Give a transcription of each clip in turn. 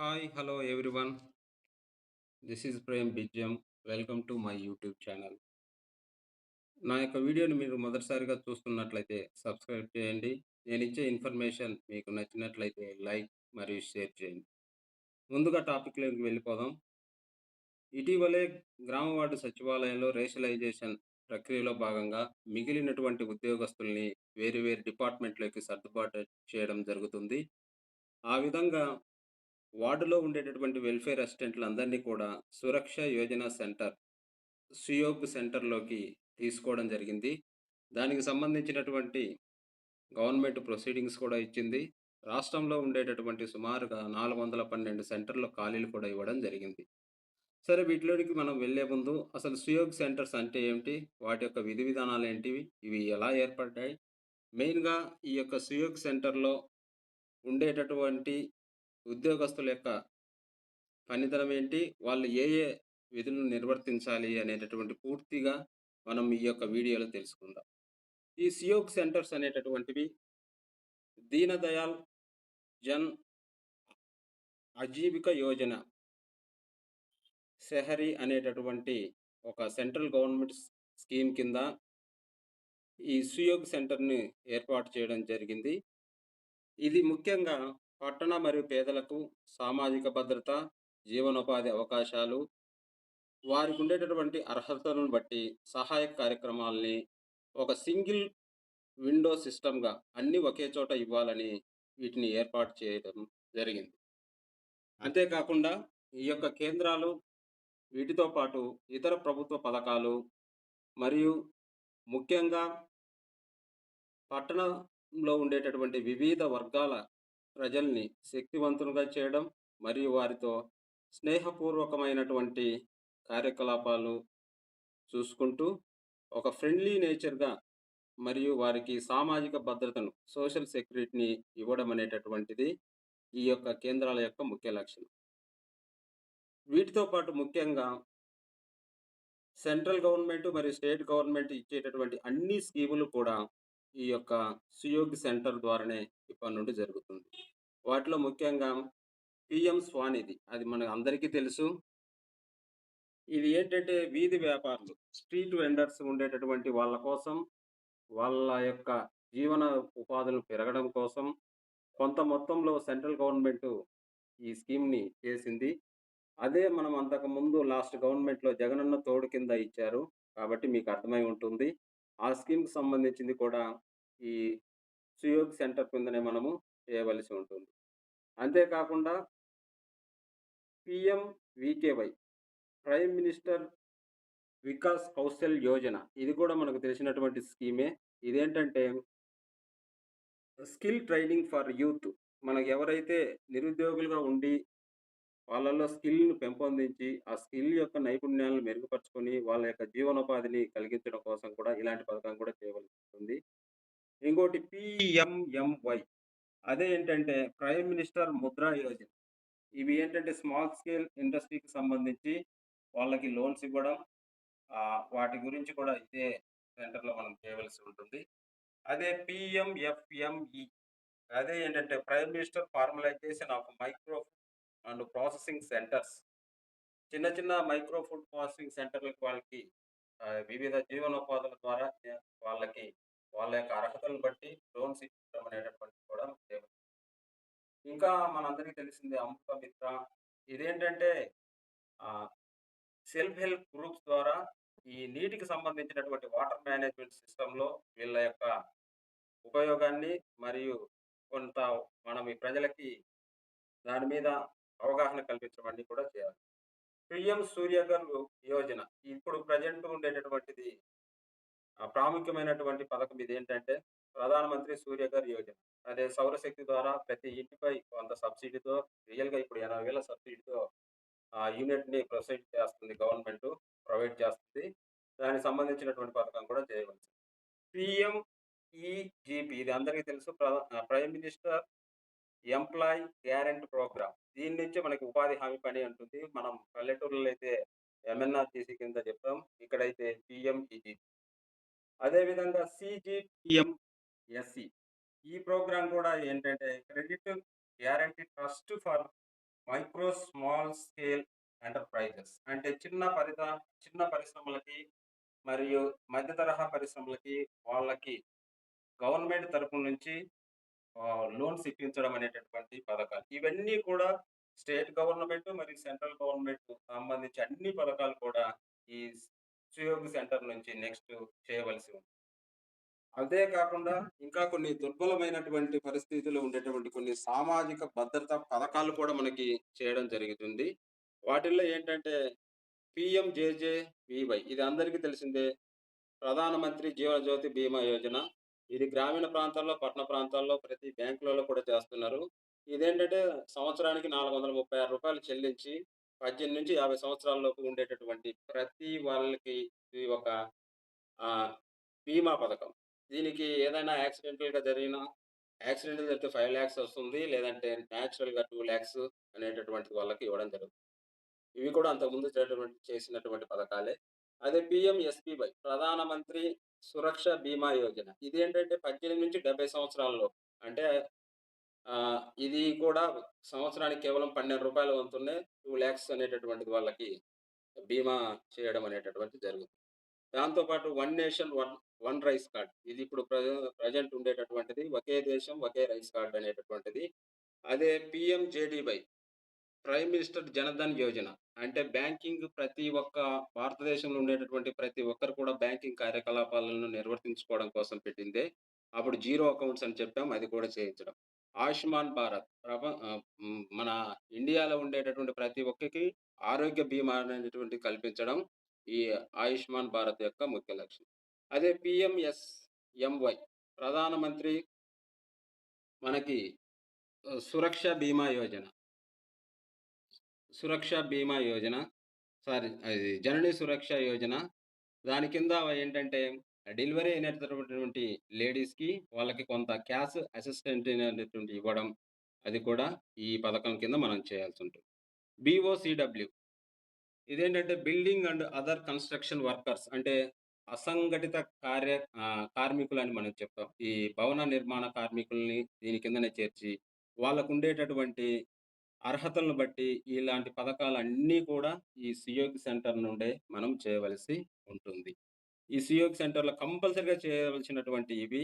Hi hello everyone this is Prem బిజ్యం welcome to my YouTube channel నా యొక్క వీడియోని మీరు మొదటిసారిగా చూస్తున్నట్లయితే సబ్స్క్రైబ్ చేయండి. నేను ఇచ్చే ఇన్ఫర్మేషన్ మీకు నచ్చినట్లయితే లైక్ మరియు షేర్ చేయండి. ముందుగా టాపిక్లోకి వెళ్ళిపోదాం. ఇటీవలే గ్రామ వార్డు సచివాలయంలో రేషలైజేషన్ ప్రక్రియలో భాగంగా మిగిలినటువంటి ఉద్యోగస్తుల్ని వేరు వేరు డిపార్ట్మెంట్లోకి సర్దుబాటు చేయడం జరుగుతుంది. ఆ విధంగా వార్డులో ఉండేటటువంటి వెల్ఫేర్ అసిస్టెంట్లందరినీ కూడా సురక్ష యోజన సెంటర్ సుయోగ్ సెంటర్లోకి తీసుకోవడం జరిగింది. దానికి సంబంధించినటువంటి గవర్నమెంట్ ప్రొసీడింగ్స్ కూడా ఇచ్చింది. రాష్ట్రంలో ఉండేటటువంటి సుమారుగా నాలుగు వందల పన్నెండు సెంటర్లో ఖాళీలు కూడా ఇవ్వడం జరిగింది. సరే వీటిలోనికి మనం వెళ్ళే ముందు అసలు సుయోగ్ సెంటర్స్ అంటే ఏమిటి? వాటి యొక్క విధి విధానాలు ఏంటివి? ఇవి ఎలా ఏర్పడ్డాయి? మెయిన్గా ఈ యొక్క సుయోగ్ సెంటర్లో ఉండేటటువంటి ఉద్యోగస్తుల యొక్క పనితనం ఏంటి? వాళ్ళు ఏ ఏ విధులను నిర్వర్తించాలి అనేటటువంటి పూర్తిగా మనం ఈ యొక్క వీడియోలో తెలుసుకుందాం. ఈ సియోగ్ సెంటర్స్ అనేటటువంటివి దీనదయాల్ జన్ అజీవిక యోజన సెహరి అనేటటువంటి ఒక సెంట్రల్ గవర్నమెంట్ స్కీమ్ కింద ఈ సుయోగ్ సెంటర్ని ఏర్పాటు చేయడం జరిగింది. ఇది ముఖ్యంగా పట్టణ మరియు పేదలకు సామాజిక భద్రత జీవనోపాధి అవకాశాలు వారికి ఉండేటటువంటి అర్హతలను బట్టి సహాయ కార్యక్రమాలని ఒక సింగిల్ విండో సిస్టమ్గా అన్నీ ఒకే చోట ఇవ్వాలని వీటిని ఏర్పాటు చేయడం జరిగింది. అంతేకాకుండా ఈ యొక్క కేంద్రాలు వీటితో పాటు ఇతర ప్రభుత్వ పథకాలు మరియు ముఖ్యంగా పట్టణంలో ఉండేటటువంటి వివిధ వర్గాల ప్రజల్ని శక్తివంతులుగా చేయడం మరియు వారితో స్నేహపూర్వకమైనటువంటి కార్యకలాపాలు చూసుకుంటూ ఒక ఫ్రెండ్లీ నేచర్గా మరియు వారికి సామాజిక భద్రతను సోషల్ సెక్యూరిటీని ఇవ్వడం అనేటటువంటిది ఈ యొక్క కేంద్రాల యొక్క ముఖ్య లక్షణం. వీటితో పాటు ముఖ్యంగా సెంట్రల్ గవర్నమెంట్ మరియు స్టేట్ గవర్నమెంట్ ఇచ్చేటటువంటి అన్ని స్కీములు కూడా ఈ యొక్క సుయోగ్ సెంటర్ ద్వారానే ఇప్పటి నుండి జరుగుతుంది. వాటిలో ముఖ్యంగా పిఎం స్వానిధి. అది మనకు అందరికీ తెలుసు. ఇది ఏంటంటే వీధి వ్యాపారులు స్ట్రీట్ వెండర్స్ ఉండేటటువంటి వాళ్ళ కోసం వాళ్ళ యొక్క జీవన ఉపాధులు పెరగడం కోసం కొంత మొత్తంలో సెంట్రల్ గవర్నమెంట్ ఈ స్కీమ్ని చేసింది. అదే మనం అంతకు ముందు లాస్ట్ గవర్నమెంట్లో జగనన్న తోడు కింద ఇచ్చారు. కాబట్టి మీకు అర్థమై ఉంటుంది. ఆ స్కీమ్కి సంబంధించింది కూడా ఈ సుయోగ్ సెంటర్ కిందనే మనము చేయవలసి ఉంటుంది. అంతేకాకుండా PM VKY prime minister Vikas Kaushal Yojana ఇది కూడా మనకు తెలిసినటువంటి స్కీమే. ఇదేంటంటే స్కిల్ ట్రైనింగ్ ఫర్ యూత్. మనకు ఎవరైతే నిరుద్యోగులుగా ఉండి వాళ్ళల్లో స్కిల్ను పెంపొందించి ఆ స్కిల్ యొక్క నైపుణ్యాలను మెరుగుపరుచుకొని వాళ్ళ యొక్క జీవనోపాధిని కలిగించడం కోసం కూడా ఇలాంటి పథకం కూడా చేయవలసి ఉంటుంది ఇంకోటి పిఎంఎంవై. అదే ఏంటంటే ప్రైమ్ మినిస్టర్ ముద్రా యోజన. ఇవి ఏంటంటే స్మాల్ స్కేల్ ఇండస్ట్రీకి సంబంధించి వాళ్ళకి లోన్స్ ఇవ్వడం వాటి గురించి కూడా ఇదే సెంటర్లో మనం చేయవలసి ఉంటుంది. అదే పిఎంఎఫ్ఎంఈ. అదే ఏంటంటే prime minister formalization of micro and processing centres. చిన్న చిన్న మైక్రో ఫుడ్ ప్రాసెసింగ్ సెంటర్లకు వాళ్ళకి వివిధ జీవనోపాధుల ద్వారా వాళ్ళకి వాళ్ళ యొక్క అర్హతలను బట్టి లోన్స్ ఇవ్వడం అనేటటువంటి కూడా ఇంకా మనందరికీ తెలిసింది అమృత మిత్ర. ఇదేంటంటే సెల్ఫ్ హెల్ప్ గ్రూప్స్ ద్వారా ఈ నీటికి సంబంధించినటువంటి వాటర్ మేనేజ్మెంట్ సిస్టంలో వీళ్ళ యొక్క ఉపయోగాన్ని మరియు కొంత మనం ఈ ప్రజలకి దాని మీద అవగాహన కల్పించడం కూడా చేయాలి. పిఎం సూర్యగర్ యోజన. ఇప్పుడు ప్రజెంట్ ఉండేటటువంటిది ప్రాముఖ్యమైనటువంటి పథకం ఇది ఏంటంటే ప్రధానమంత్రి సూర్యగర్ యోజన. అదే సౌరశక్తి ద్వారా ప్రతి ఇంటిపై కొంత సబ్సిడీతో రియల్గా ఇప్పుడు ఎనభై వేల సబ్సిడీతో ఆ యూనిట్ని ప్రొసైడ్ చేస్తుంది గవర్నమెంట్ ప్రొవైడ్ చేస్తుంది. దానికి సంబంధించినటువంటి పథకం కూడా చేయవచ్చు. పిఎం ఈజీపీ ఇది అందరికీ తెలుసు. Prime minister employ guarantee programme. దీని నుంచి మనకి ఉపాధి హామీ పని ఉంటుంది మనం పల్లెటూర్లలో అయితే ఎంఎన్ఆర్టీసీ కింద చెప్తాం. ఇక్కడైతే పిఎం ఈజీపీ. అదేవిధంగా సిజిపిఎంఎస్సి ఈ ప్రోగ్రాం కూడా ఏంటంటే credit guarantee trust for micro small scale enterprises అంటే చిన్న పరిధ చిన్న పరిశ్రమలకి మరియు మధ్య తరహా పరిశ్రమలకి వాళ్ళకి గవర్నమెంట్ తరపు నుంచి లోన్స్ ఇప్పించడం అనేటటువంటి పథకాలు. ఇవన్నీ కూడా స్టేట్ గవర్నమెంట్ మరియు సెంట్రల్ గవర్నమెంట్ సంబంధించి అన్ని పథకాలు కూడా ఈ సుయోగ్ సెంటర్ నుంచి నెక్స్ట్ చేయవలసి ఉంది. అదే కాకుండా ఇంకా కొన్ని దుర్బలమైనటువంటి పరిస్థితుల్లో ఉండేటువంటి కొన్ని సామాజిక భద్రతా పథకాలు కూడా మనకి చేయడం జరుగుతుంది. వాటిల్లో ఏంటంటే పీఎంజేజేబీవై ఇది అందరికీ తెలిసిందే. ప్రధానమంత్రి జీవనజ్యోతి బీమా యోజన. ఇది గ్రామీణ ప్రాంతాల్లో, పట్టణ ప్రాంతాల్లో ప్రతి బ్యాంకులలో కూడా చేస్తున్నారు. ఇదేంటంటే సంవత్సరానికి రూ. 436 చెల్లించి 18-50 సంవత్సరాలలోపు ఉండేటటువంటి ప్రతి వాళ్ళకి ఇది ఒక బీమా పథకం. దీనికి ఏదైనా యాక్సిడెంటల్‌గా జరిగినా యాక్సిడెంట్ జరిగితే 5,00,000 వస్తుంది. లేదంటే నాచురల్గా టూ ల్యాక్స్ అనేటటువంటి వాళ్ళకి ఇవ్వడం జరుగుతుంది. ఇవి కూడా అంతకుముందు చేసినటువంటి చేసినటువంటి పథకాలే. అదే పీఎంఎస్‌బీవై ప్రధానమంత్రి సురక్ష బీమా యోజన. ఇదేంటంటే 18-70 సంవత్సరాల్లోపు అంటే ఇది కూడా సంవత్సరానికి కేవలం రూ. 12 వంతునే 2,00,000 అనేటటువంటిది వాళ్ళకి బీమా చేయడం అనేటటువంటిది జరుగుతుంది. దాంతో పాటు one nation one one rice card. ఇది ఇప్పుడు ప్రెజ ప్రెజెంట్ ఉండేటటువంటిది. ఒకే దేశం ఒకే రైస్ కార్డ్ అనేటటువంటిది. అదే PMJDY prime minister Jandhan Yojana. అంటే బ్యాంకింగ్ ప్రతి ఒక్క భారతదేశంలో ఉండేటటువంటి ప్రతి ఒక్కరు కూడా బ్యాంకింగ్ కార్యకలాపాలను నిర్వర్తించుకోవడం కోసం పెట్టిందే. అప్పుడు జీరో అకౌంట్స్ అని చెప్పాం. అది కూడా చేయించడం. ఆయుష్మాన్ భారత్ ప్రప మన ఇండియాలో ఉండేటటువంటి ప్రతి ఒక్కరికి ఆరోగ్య బీమా అనేటువంటి కల్పించడం. ఈ ఆయుష్మాన్ భారత్ యొక్క ముఖ్య లక్ష్యం. అదే పీఎంఎస్ఎంవై ప్రధానమంత్రి మనకి సురక్ష బీమా యోజన. సురక్ష బీమా యోజన. సారీ అది జనని సురక్ష యోజన. దాని కింద ఏంటంటే డెలివరీ అయినటువంటి లేడీస్‌కి వాళ్ళకి కొంత క్యాష్ అసిస్టెంట్ అనేటువంటి ఇవ్వడం. అది కూడా ఈ పథకం కింద మనం చేయాల్సి ఉంటుంది బీఓసీడబ్ల్యూ ఇదేంటంటే building and other construction workers అంటే అసంఘటిత కార్య కార్మికులని మనం చెప్తాం. ఈ భవన నిర్మాణ కార్మికుల్ని దీని కిందనే చేర్చి వాళ్ళకు ఉండేటటువంటి అర్హతలను బట్టి ఇలాంటి పథకాలన్నీ కూడా ఈ సియోగి సెంటర్ నుండే మనం చేయవలసి ఉంటుంది. ఈ సుయోగ్ సెంటర్‌లో కంపల్సరిగా చేయవలసినటువంటి ఇవి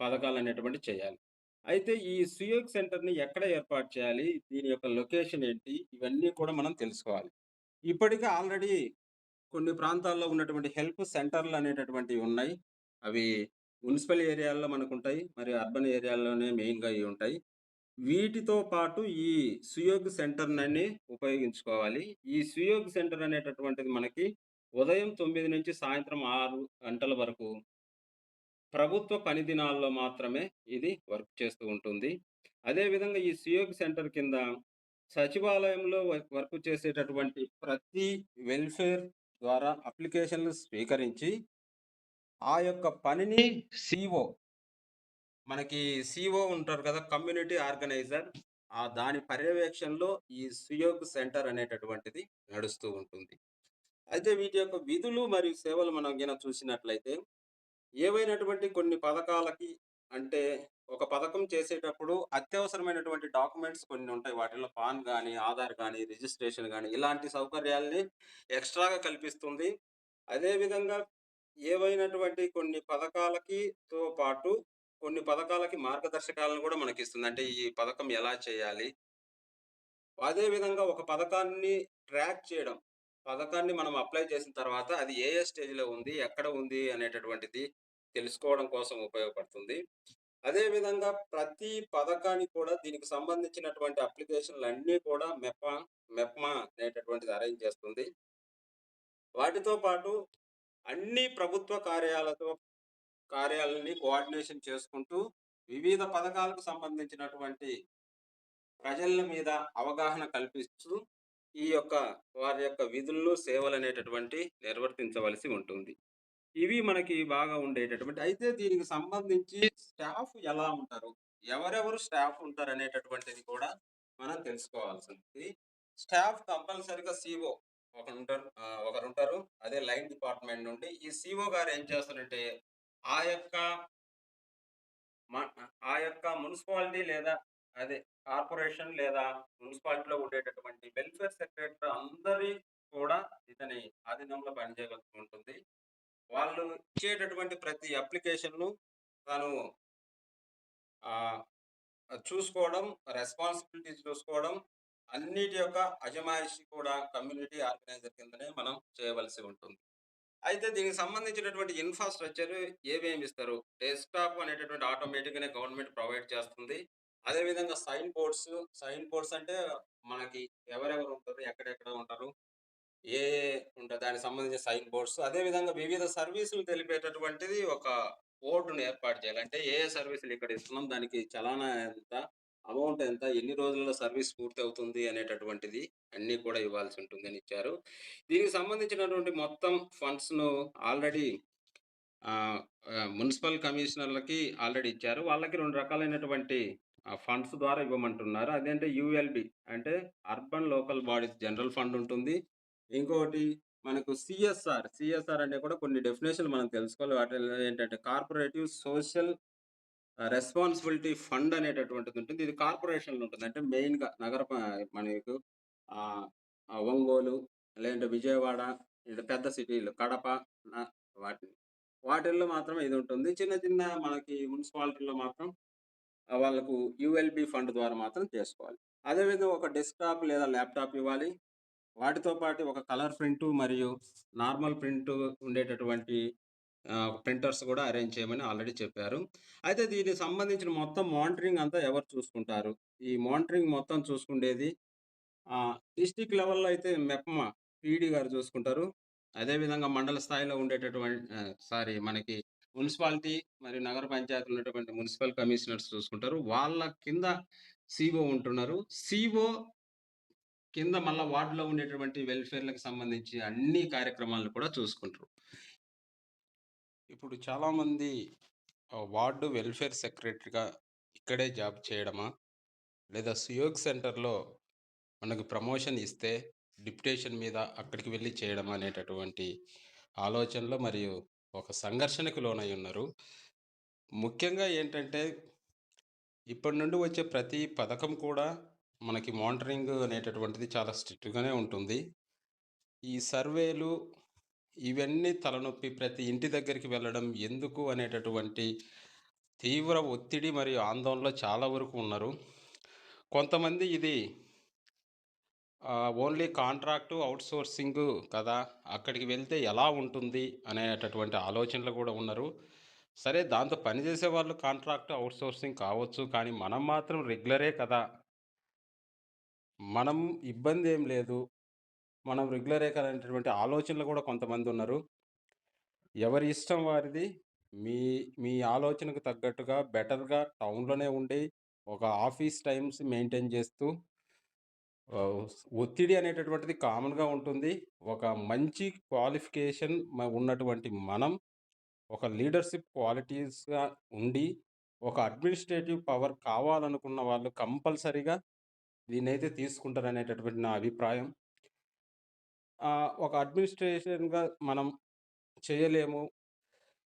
పథకాలు అనేటువంటి చేయాలి. అయితే ఈ సుయోగ్ సెంటర్‌ని ఎక్కడ ఏర్పాటు చేయాలి? దీని యొక్క లొకేషన్ ఏంటి? ఇవన్నీ కూడా మనం తెలుసుకోవాలి. ఇప్పటికే ఆల్రెడీ కొన్ని ప్రాంతాల్లో ఉన్నటువంటి హెల్ప్ సెంటర్‌లు అనేటటువంటివి ఉన్నాయి. అవి మున్సిపల్ ఏరియాల్లో మనకు ఉంటాయి మరియు అర్బన్ ఏరియాల్లోనే మెయిన్‌గా ఇవి ఉంటాయి. వీటితో పాటు ఈ సుయోగ్ సెంటర్ని ఉపయోగించుకోవాలి. ఈ సుయోగ్ సెంటర్ అనేటటువంటిది మనకి ఉదయం తొమ్మిది నుంచి సాయంత్రం ఆరు గంటల వరకు ప్రభుత్వ పని దినాల్లో మాత్రమే ఇది వర్క్ చేస్తూ ఉంటుంది. అదే విధంగా ఈ సుయోగ్ సెంటర్ కింద సచివాలయంలో వర్క్ వర్క్ చేసేటటువంటి ప్రతి వెల్‌ఫేర్ ద్వారా అప్లికేషన్‌లు స్వీకరించి ఆ యొక్క పనిని సిఓ మనకి సిఓ ఉంటారు కదా! Community organiser. ఆ దాని పర్యవేక్షణలో ఈ సుయోగ్ సెంటర్ అనేటటువంటిది నడుస్తూ ఉంటుంది. అయితే వీటి యొక్క విధులు మరియు సేవలు మనం గిన చూసినట్లయితే ఏవైనటువంటి కొన్ని పథకాలకి అంటే ఒక పథకం చేసేటప్పుడు అత్యవసరమైనటువంటి డాక్యుమెంట్స్ కొన్ని ఉంటాయి. వాటిలో పాన్ కానీ ఆధార్ కానీ రిజిస్ట్రేషన్ కానీ ఇలాంటి సౌకర్యాల్ని ఎక్స్‌ట్రాగా కల్పిస్తుంది. అదేవిధంగా ఏవైనటువంటి కొన్ని పథకాలకితో పాటు కొన్ని పథకాలకి మార్గదర్శకాలను కూడా మనకి ఇస్తుంది అంటే ఈ పథకం ఎలా చేయాలి? అదేవిధంగా ఒక పథకాన్ని ట్రాక్ చేయడం. పథకాన్ని మనం అప్లై చేసిన తర్వాత అది ఏ ఏ స్టేజ్‌లో ఉంది? ఎక్కడ ఉంది? అనేటటువంటిది తెలుసుకోవడం కోసం ఉపయోగపడుతుంది. అదేవిధంగా ప్రతి పథకానికి కూడా దీనికి సంబంధించినటువంటి అప్లికేషన్లు అన్నీ కూడా మెప్పా మెప్మా అనేటటువంటిది అరేంజ్ చేస్తుంది. వాటితో పాటు అన్ని ప్రభుత్వ కార్యాలతో కార్యాలని కోఆర్డినేషన్ చేసుకుంటూ వివిధ పథకాలకు సంబంధించినటువంటి ప్రజల మీద అవగాహన కల్పిస్తూ ఈ యొక్క వారి యొక్క విధులను, సేవలనేటటువంటి నిర్వర్తించవలసి ఉంటుంది. ఇవి మనకి బాగా ఉండేటటువంటి అయితే దీనికి సంబంధించి స్టాఫ్ ఎలా ఉంటారు? ఎవరెవరు స్టాఫ్ ఉంటారు అనేటటువంటిది కూడా మనం తెలుసుకోవాల్సింది. స్టాఫ్ కంపల్సరిగా సిఓ ఒకరు ఉంటారు ఒకరు ఉంటారు అదే లైన్ డిపార్ట్‌మెంట్ నుండి ఈ సిఓ గారు ఏం చేస్తారంటే ఆ యొక్క ఆ యొక్క మున్సిపాలిటీ లేదా అదే కార్పొరేషన్ లేదా మున్సిపాలిటీలో ఉండేటటువంటి వెల్ఫేర్ సెక్రటరీ అందరి కూడా ఇతని ఆధీనంలో పనిచేయగలుగుతూ ఉంటుంది. వాళ్ళు ఇచ్చేటటువంటి ప్రతి అప్లికేషన్‌ను తను చూసుకోవడం, రెస్పాన్సిబిలిటీ చూసుకోవడం, అన్నిటి యొక్క అజమాయిషి కూడా కమ్యూనిటీ ఆర్గనైజర్ కిందనే మనం చేయవలసి ఉంటుంది. అయితే దీనికి సంబంధించినటువంటి ఇన్‌ఫ్రాస్ట్రక్చర్ ఏమేమి ఇస్తారు? డెస్క్‌టాప్ అనేటటువంటి ఆటోమేటిక్‌గానే గవర్నమెంట్ ప్రొవైడ్ చేస్తుంది. అదే విధంగా సైన్ బోర్డ్స్, సైన్ బోర్డ్స్ అంటే మనకి ఎవరెవరు ఉంటారు? ఎక్కడెక్కడ ఉంటారు? ఏ ఏ ఉంటాయి? దానికి సంబంధించిన సైన్ బోర్డ్స్. అదే విధంగా వివిధ సర్వీసులు తెలిపేటటువంటిది ఒక బోర్డును ఏర్పాటు చేయాలి. అంటే ఏ సర్వీసులు ఇక్కడ ఇస్తున్నాం? దానికి చలానా ఎంత? అమౌంట్ ఎంత? ఎన్ని రోజుల్లో సర్వీస్ పూర్తి అవుతుంది అనేటటువంటిది అన్నీ కూడా ఇవ్వాల్సి ఉంటుందని ఇచ్చారు. దీనికి సంబంధించినటువంటి మొత్తం ఫండ్స్‌ను ఆల్రెడీ మున్సిపల్ కమిషనర్‌లకి ఆల్రెడీ ఇచ్చారు. వాళ్ళకి రెండు రకాలైనటువంటి ఫండ్స్ ద్వారా ఇవ్వమంటున్నారు. అదేంటే యూఎల్‌బి అంటే urban local bodies general fund ఉంటుంది. ఇంకొకటి మనకు సిఎస్ఆర్ సిఎస్ఆర్ అంటే కూడా కొన్ని డెఫినేషన్లు మనం తెలుసుకోవాలి. వాటిలో ఏంటంటే కార్పొరేటివ్ సోషల్ రెస్పాన్సిబిలిటీ ఫండ్ అనేటటువంటిది ఉంటుంది. ఇది కార్పొరేషన్లు ఉంటుంది. అంటే మెయిన్‌గా నగర మనకు ఒంగోలు లేదంటే విజయవాడ ఇది పెద్ద సిటీలు కడప వాటి వాటిల్లో మాత్రమే ఇది ఉంటుంది. చిన్న చిన్న మనకి మున్సిపాలిటీలో మాత్రం వాళ్ళకు యూఎల్‌బి ఫండ్ ద్వారా మాత్రం చేసుకోవాలి. అదే విధంగా ఒక డెస్క్‌టాప్ లేదా ల్యాప్‌టాప్ ఇవ్వాలి. వాటితో పాటు ఒక కలర్ ప్రింటు మరియు నార్మల్ ప్రింటు ఉండేటటువంటి ప్రింటర్స్ కూడా అరేంజ్ చేయమని ఆల్రెడీ చెప్పారు. అయితే దీనికి సంబంధించిన మొత్తం మానిటరింగ్ అంతా ఎవరు చూసుకుంటారు? ఈ మానిటరింగ్ మొత్తం చూసుకుండేది డిస్టిక్ డిస్ట్రిక్ట్ లెవెల్‌లో అయితే మెప్మా పీడీ గారు చూసుకుంటారు. అదే విధంగా మండల స్థాయిలో ఉండేటటువంటి సారీ మనకి మున్సిపాలిటీ మరియు నగర పంచాయతీలు ఉన్నటువంటి మున్సిపల్ కమిషనర్స్ చూసుకుంటారు. వాళ్ళ కింద సిఓ ఉంటున్నారు. సిఓ కింద మళ్ళీ వార్డ్‌లో ఉండేటువంటి వెల్ఫేర్‌లకు సంబంధించి అన్ని కార్యక్రమాలను కూడా చూసుకుంటారు. ఇప్పుడు చాలామంది వార్డు వెల్ఫేర్ సెక్రటరీగా ఇక్కడే జాబ్ చేయడమా? లేదా సుయోగ్ సెంటర్‌లో మనకు ప్రమోషన్ ఇస్తే డిప్యుటేషన్ మీద అక్కడికి వెళ్ళి చేయడమా అనేటటువంటి ఆలోచనలు మరియు ఒక సంఘర్షణకు లోనై ఉన్నారు. ముఖ్యంగా ఏంటంటే ఇప్పటి నుండి వచ్చే ప్రతి పథకం కూడా మనకి మానిటరింగ్ అనేటటువంటిది చాలా స్ట్రిక్ట్‌గానే ఉంటుంది. ఈ సర్వేలు ఇవన్నీ తలనొప్పి ప్రతి ఇంటి దగ్గరికి వెళ్ళడం ఎందుకు అనేటటువంటి తీవ్ర ఒత్తిడి మరియు ఆందోళనలో చాలా వరకు ఉన్నారు. కొంతమంది ఇది ఓన్లీ కాంట్రాక్టు, ఔట్‌సోర్సింగు కదా! అక్కడికి వెళ్తే ఎలా ఉంటుంది అనేటటువంటి ఆలోచనలు కూడా ఉన్నారు. సరే దాంతో పనిచేసే వాళ్ళు కాంట్రాక్ట్, అవుట్సోర్సింగ్ కావచ్చు. కానీ మనం మాత్రం రెగ్యులరే కదా! మనం ఇబ్బంది ఏం లేదు. మనం రెగ్యులరే కదా! అనేటటువంటి ఆలోచనలు కూడా కొంతమందున్నారు. ఎవరి ఇష్టం వారిది. మీ మీ ఆలోచనకు తగ్గట్టుగా బెటర్‌గా టౌన్‌లోనే ఉండి ఒక ఆఫీస్ టైమ్స్ మెయింటైన్ చేస్తూ ఒత్తిడి అనేటటువంటిది కామన్‌గా ఉంటుంది. ఒక మంచి క్వాలిఫికేషన్ ఉన్నటువంటి మనం ఒక లీడర్‌షిప్ క్వాలిటీస్‌గా ఉండి ఒక అడ్మినిస్ట్రేటివ్ పవర్ కావాలనుకున్న వాళ్ళు కంపల్సరీగా దీన్నైతే తీసుకుంటారనేటటువంటి నా అభిప్రాయం. ఒక అడ్మినిస్ట్రేషన్‌గా మనం చేయలేము.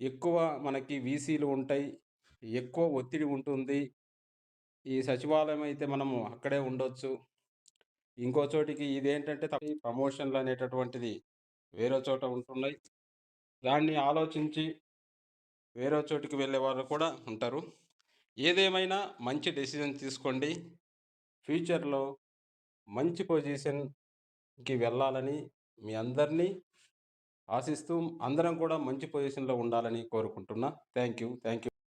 ఎక్కువ మనకి వీసీలు ఉంటాయి. ఎక్కువ ఒత్తిడి ఉంటుంది. ఈ సచివాలయం అయితే మనము అక్కడే ఉండొచ్చు. ఇంకో చోటికి ఇదేంటంటే ప్రమోషన్‌లు అనేటటువంటిది వేరే చోట ఉంటున్నాయి. దాన్ని ఆలోచించి వేరే చోటికి వెళ్ళే వాళ్ళు కూడా ఉంటారు. ఏదేమైనా మంచి డెసిజన్ తీసుకోండి. ఫ్యూచర్‌లో మంచి పొజిషన్‌కి వెళ్ళాలని మీ అందరినీ ఆశిస్తూ అందరం కూడా మంచి పొజిషన్‌లో ఉండాలని కోరుకుంటున్నా. Thank you. Thank you.